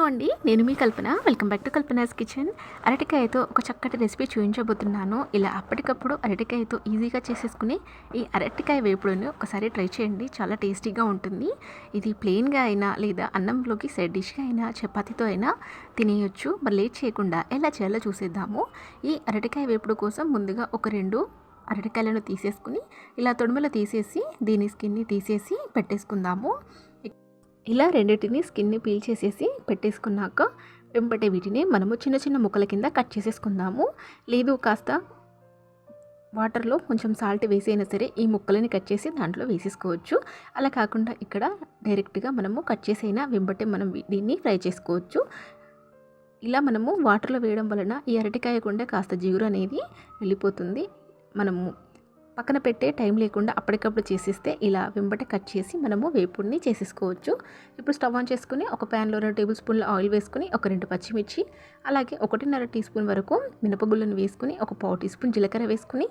Hello అండి నేను మీ Kalpana. Welcome back to Kalpana's kitchen అరటికాయతో ఒక చక్కటి రెసిపీ చూపించబోతున్నాను. ఇలా అప్పటికప్పుడు అరటికాయతో ఈజీగా చేసేసుకుని ఈ అరటికాయ వేపుడుని ఒకసారి ట్రై చేయండి. చాలా టేస్టీగా ఉంటుంది. ఇది ప్లెయిన్గా అయినా లేదా అన్నంలోకి సైడ్ డిష్గా అయినా చపాతీతో అయినా తినేయొచ్చు. మరి లేట్ చేయకుండా ఎలా చేయాలో చూసేద్దాము. ఈ అరటికాయ వేపుడు కోసం ముందుగా ఒక రెండు అరటికాయలను తీసేసుకుని ఇలా తొడుమలు తీసేసి దీని స్కిన్ని తీసేసి పెట్టేసుకుందాము. ఇలా రెండింటిని స్కిన్ని పీల్ చేసేసి పెట్టేసుకున్నాక వెంబటే వీటిని మనము చిన్న చిన్న ముక్కల కింద కట్ చేసేసుకుందాము. లేదు కాస్త వాటర్లో కొంచెం సాల్ట్ వేసైనా సరే ఈ ముక్కలని కట్ చేసి దాంట్లో వేసేసుకోవచ్చు. అలా కాకుండా ఇక్కడ డైరెక్ట్గా మనము కట్ చేసైనా వెంబటే మనం దీన్ని ఫ్రై చేసుకోవచ్చు. ఇలా మనము వాటర్లో వేయడం వలన ఈ అరటికాయ అరటికాయకుండా కాస్త జిగురు అనేది వెళ్ళిపోతుంది. మనము పక్కన పెట్టే టైం లేకుండా అప్పటికప్పుడు చేసేస్తే ఇలా వెంబట కట్ చేసి మనము వేపుడిని చేసేసుకోవచ్చు. ఇప్పుడు స్టవ్ ఆన్ చేసుకుని ఒక ప్యాన్లో రెండు టేబుల్ స్పూన్ల ఆయిల్ వేసుకుని ఒక రెండు పచ్చిమిర్చి అలాగే ఒకటిన్నర టీ స్పూన్ వరకు మినపగుళ్ళను వేసుకుని ఒక పావు టీ స్పూన్ జీలకర్ర వేసుకుని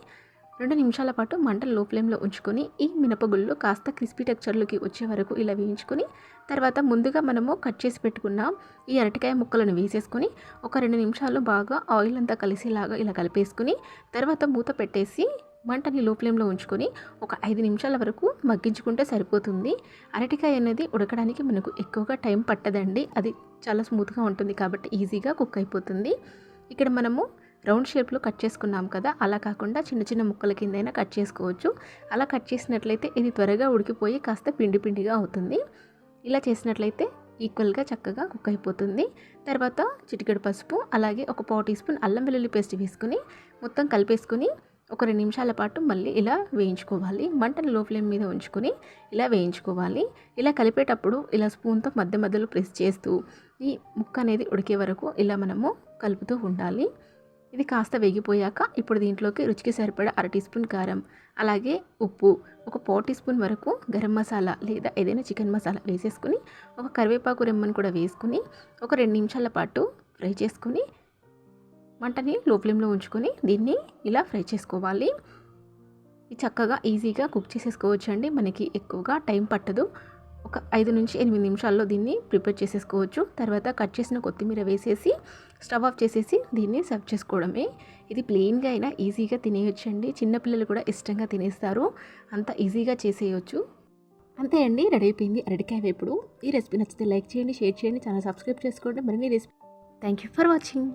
రెండు నిమిషాల పాటు మంట లో ఫ్లేమ్లో ఉంచుకొని ఈ మినపగుళ్ళు కాస్త క్రిస్పీ టెక్చర్లోకి వచ్చే వరకు ఇలా వేయించుకొని తర్వాత ముందుగా మనము కట్ చేసి పెట్టుకున్న ఈ అరటికాయ ముక్కలను వేసేసుకొని ఒక రెండు నిమిషాలు బాగా ఆయిల్ అంతా కలిసేలాగా ఇలా కలిపేసుకుని తర్వాత మూత పెట్టేసి మంటని లో ఫ్లేమ్లో ఉంచుకొని ఒక ఐదు నిమిషాల వరకు మగ్గించుకుంటే సరిపోతుంది. అరటికాయ అనేది ఉడకడానికి మనకు ఎక్కువగా టైం పట్టదండి. అది చాలా స్మూత్గా ఉంటుంది కాబట్టి ఈజీగా కుక్ అయిపోతుంది. ఇక్కడ మనము రౌండ్ షేప్లో కట్ చేసుకున్నాం కదా అలా కాకుండా చిన్న చిన్న ముక్కల కిందైనా కట్ చేసుకోవచ్చు. అలా కట్ చేసినట్లయితే ఇది త్వరగా ఉడికిపోయి కాస్త పిండి పిండిగా అవుతుంది. ఇలా చేసినట్లయితే ఈక్వల్గా చక్కగా కుక్ అయిపోతుంది. తర్వాత చిటికెడు పసుపు అలాగే ఒక పావు టీ స్పూన్ అల్లం వెల్లుల్లి పేస్ట్ వేసుకుని మొత్తం కలిపేసుకుని ఒక రెండు నిమిషాల పాటు మళ్ళీ ఇలా వేయించుకోవాలి. మంటను లో ఫ్లేమ్ మీద ఉంచుకొని ఇలా వేయించుకోవాలి. ఇలా కలిపేటప్పుడు ఇలా స్పూన్తో మధ్య మధ్యలో ప్రెస్ చేస్తూ ఈ ముక్క అనేది ఉడికే వరకు ఇలా మనము కలుపుతూ ఉండాలి. ఇది కాస్త వేగిపోయాక ఇప్పుడు దీంట్లోకి రుచికి సరిపడా అర టీ స్పూన్ కారం అలాగే ఉప్పు ఒక పావు టీ స్పూన్ వరకు గరం మసాలా లేదా ఏదైనా చికెన్ మసాలా వేసేసుకుని ఒక కరివేపాకు రెమ్మను కూడా వేసుకుని ఒక రెండు నిమిషాల పాటు ఫ్రై చేసుకుని మంటని లో ఫ్లేమ్లో ఉంచుకొని దీన్ని ఇలా ఫ్రై చేసుకోవాలి. ఇది చక్కగా ఈజీగా కుక్ చేసేసుకోవచ్చు అండి మనకి ఎక్కువగా టైం పట్టదు. ఒక ఐదు నుంచి ఎనిమిది నిమిషాల్లో దీన్ని ప్రిపేర్ చేసేసుకోవచ్చు. తర్వాత కట్ చేసిన కొత్తిమీర వేసేసి స్టవ్ ఆఫ్ చేసేసి దీన్ని సర్వ్ చేసుకోవడమే. ఇది ప్లెయిన్గా అయినా ఈజీగా తినేయొచ్చండి. చిన్నపిల్లలు కూడా ఇష్టంగా తినేస్తారు. అంత ఈజీగా చేసేయచ్చు. అంతే అండి. రెడీ అయిపోయింది అరటికాయ వేపుడు. ఈ రెసిపీ నచ్చితే లైక్ చేయండి షేర్ చేయండి ఛానల్ సబ్స్క్రైబ్ చేసుకోండి. మరిన్ని recipe thank you for watching.